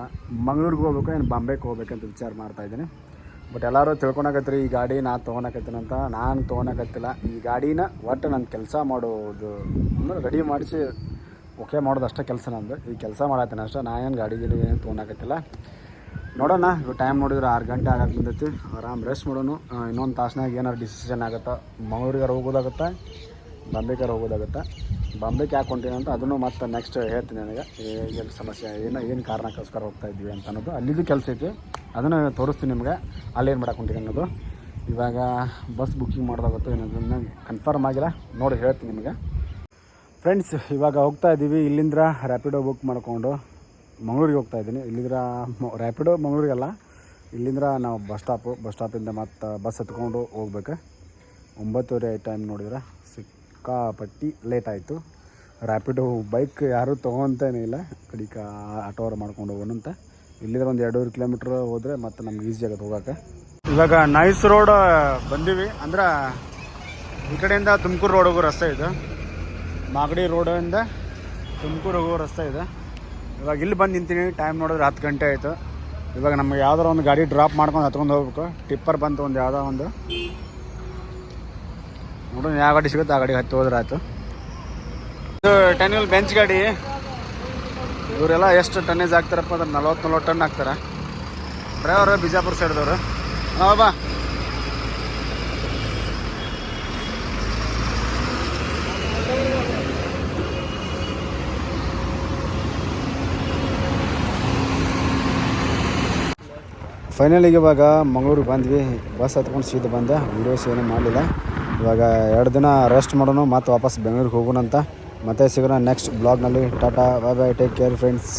ಮಂಗ್ಳೂರಿಗೆ ಹೋಗ್ಬೇಕು ಏನು ಬಾಂಬೆಗೆ ಹೋಗ್ಬೇಕಂತ ವಿಚಾರ ಮಾಡ್ತಾ ಇದ್ದೀನಿ. ಬಟ್ ಎಲ್ಲರೂ ತಿಳ್ಕೊಳಕತ್ರಿ ಈ ಗಾಡಿ ನಾನು ತೊಗೊಳಕತ್ತೀನಂತ ನಾನು ತೊಗೊಳಕತ್ತಿಲ್ಲ ಈ ಗಾಡಿನ ಒಟ್ಟು ನನ್ನ ಕೆಲಸ ಮಾಡೋದು ಅಂದ್ರೆ ರೆಡಿ ಮಾಡಿಸಿ ಓಕೆ ಮಾಡೋದು ಅಷ್ಟೇ ಕೆಲಸ ನಂದು. ಈ ಕೆಲಸ ಮಾಡತ್ತೀನಿ ಅಷ್ಟೇ ನಾನು ಏನು ಗಾಡಿ ಗಿಡಿ ಏನು ತೊಗೊಳಕತ್ತಿಲ್ಲ ನೋಡೋಣ ಟೈಮ್ ನೋಡಿದ್ರೆ ಆರು ಗಂಟೆ ಆಗಕ್ಕೆ ಬಂದೈತಿ. ಆರಾಮ್ ರೆಸ್ಟ್ ಮಾಡೋಣ ಇನ್ನೊಂದು ತಾಸ್ನಾಗ ಏನಾರು ಡಿಸಿಷನ್ ಆಗುತ್ತೆ? ಮಂಗ್ಳೂರಿಗಾರ ಹೋಗೋದಾಗುತ್ತಾ? ಬಾಂಬೆಗಾರ ಹೋಗೋದಾಗುತ್ತೆ? ಬಾಂಬೆಗೆ ಯಾಕೆ ಹೊಂಟೀನಿ ಅಂತ ಅದನ್ನು ಮತ್ತೆ ನೆಕ್ಸ್ಟ್ ಹೇಳ್ತೀನಿ ನನಗೆ. ಏನು ಸಮಸ್ಯೆ, ಏನು ಏನು ಕಾರಣಕ್ಕೋಸ್ಕರ ಹೋಗ್ತಾ ಇದ್ದೀವಿ ಅಂತ ಅನ್ನೋದು ಅಲ್ಲಿದ್ದು ಕೆಲಸ ಐತಿ. ಅದನ್ನು ತೋರಿಸ್ತೀನಿ ನಿಮ್ಗೆ. ಅಲ್ಲೇನು ಮಾಡಕ್ಕೆ ಹೊಂಟೀನಿ ಅನ್ನೋದು. ಇವಾಗ ಬಸ್ ಬುಕ್ಕಿಂಗ್ ಮಾಡಿದಾಗ ಏನೋ ಕನ್ಫರ್ಮ್ ಆಗಿಲ್ಲ. ನೋಡಿ ಹೇಳ್ತೀನಿ ನಿಮಗೆ. ಫ್ರೆಂಡ್ಸ್ ಇವಾಗ ಹೋಗ್ತಾ ಇದ್ದೀವಿ ಇಲ್ಲಿಂದ ರ್ಯಾಪಿಡೋ ಬುಕ್ ಮಾಡಿಕೊಂಡು ಮಂಗಳೂರಿಗೆ ಹೋಗ್ತಾ ಇದ್ದೀನಿ. ಇಲ್ಲಿಂದ ರ್ಯಾಪಿಡೋ ಮಂಗಳೂರಿಗಲ್ಲ ಇಲ್ಲಿಂದ ನಾವು ಬಸ್ ಸ್ಟಾಪು ಬಸ್ ಸ್ಟಾಪಿಂದ ಮತ್ತೆ ಬಸ್ ಹತ್ಕೊಂಡು ಹೋಗ್ಬೇಕು. ಒಂಬತ್ತುವರೆ ಟೈಮ್ ನೋಡಿದ್ರೆ ಸಿಕ್ಕಾಪಟ್ಟಿ ಲೇಟ್ ಆಯಿತು ರ್ಯಾಪಿಡೋ ಬೈಕ್ ಯಾರೂ ತೊಗೊತಾನೇ ಇಲ್ಲ. ಕಡಿಕ ಆಟೋವರ್ ಮಾಡ್ಕೊಂಡು ಹೋಗೋಣಂತ. ಇಲ್ಲಿಂದ ಒಂದು ಎರಡೂವರೆ ಕಿಲೋಮೀಟ್ರ್ ಹೋದರೆ ಮತ್ತೆ ನಮ್ಗೆ ಈಸಿ ಆಗುತ್ತೆ ಹೋಗೋಕೆ. ಇವಾಗ ನೈಸ್ ರೋಡ್ ಬಂದೀವಿ. ಅಂದ್ರೆ ಈ ಕಡೆಯಿಂದ ತುಮಕೂರು ರೋಡ್ ಹೋಗೋ ರಸ್ತೆ ಇದು. ಮಾಗಡಿ ರೋಡಿಂದ ತುಮಕೂರು ಹೋಗೋ ರಸ್ತೆ ಇದೆ. ಇವಾಗ ಇಲ್ಲಿ ಬಂದು ನಿಂತೀನಿ. ಟೈಮ್ ನೋಡಿದ್ರೆ ಹತ್ತು ಗಂಟೆ ಆಯಿತು. ಇವಾಗ ನಮ್ಗೆ ಯಾವ್ದಾರ ಒಂದು ಗಾಡಿ ಡ್ರಾಪ್ ಮಾಡ್ಕೊಂಡು ಹತ್ಕೊಂಡು ಹೋಗ್ಬೇಕು. ಟಿಪ್ಪರ್ ಬಂತು ಒಂದು ಯಾವುದೋ ಒಂದು. ನೋಡೋಣ ಯಾವ ಗಾಡಿ ಸಿಗುತ್ತೆ ಆ ಗಾಡಿಗೆ ಹತ್ತಿ ಹೋದ್ರೆ ಆಯ್ತು. ಇದು ಟೆನ್ ವೀಲ್ ಬೆಂಚ್ ಗಾಡಿ. ಇವರೆಲ್ಲ ಎಷ್ಟು ಟನ್ನೇಜ್ ಹಾಕ್ತಾರಪ್ಪ ಅಂದ್ರೆ ನಲ್ವತ್ತು ನಲ್ವತ್ತು ಟನ್ ಹಾಕ್ತಾರೆ? ಡ್ರೈವರ್ ಬಿಜಾಪುರ ಸೈಡ್ದವರು ಹಾಂ, ಬಾ. ಫೈನಲಿಗೆ ಇವಾಗ ಮಂಗಳೂರಿಗೆ ಬಂದ್ವಿ. ಬಸ್ ಹತ್ಕೊಂಡು ಸೀದಾ ಬಂದೆ. ವೀಡಿಯೋಸ್ ಏನೂ ಮಾಡಲಿಲ್ಲ. ಇವಾಗ ಎರಡು ದಿನ ರೆಸ್ಟ್ ಮಾಡೋಣ ಮತ್ತು ವಾಪಸ್ ಬೆಂಗಳೂರಿಗೆ ಹೋಗೋಣ ಅಂತ ಮತ್ತೆ ಸಿಗೋಣ next ಬ್ಲಾಗ್ನಲ್ಲಿ tata bye bye take care friends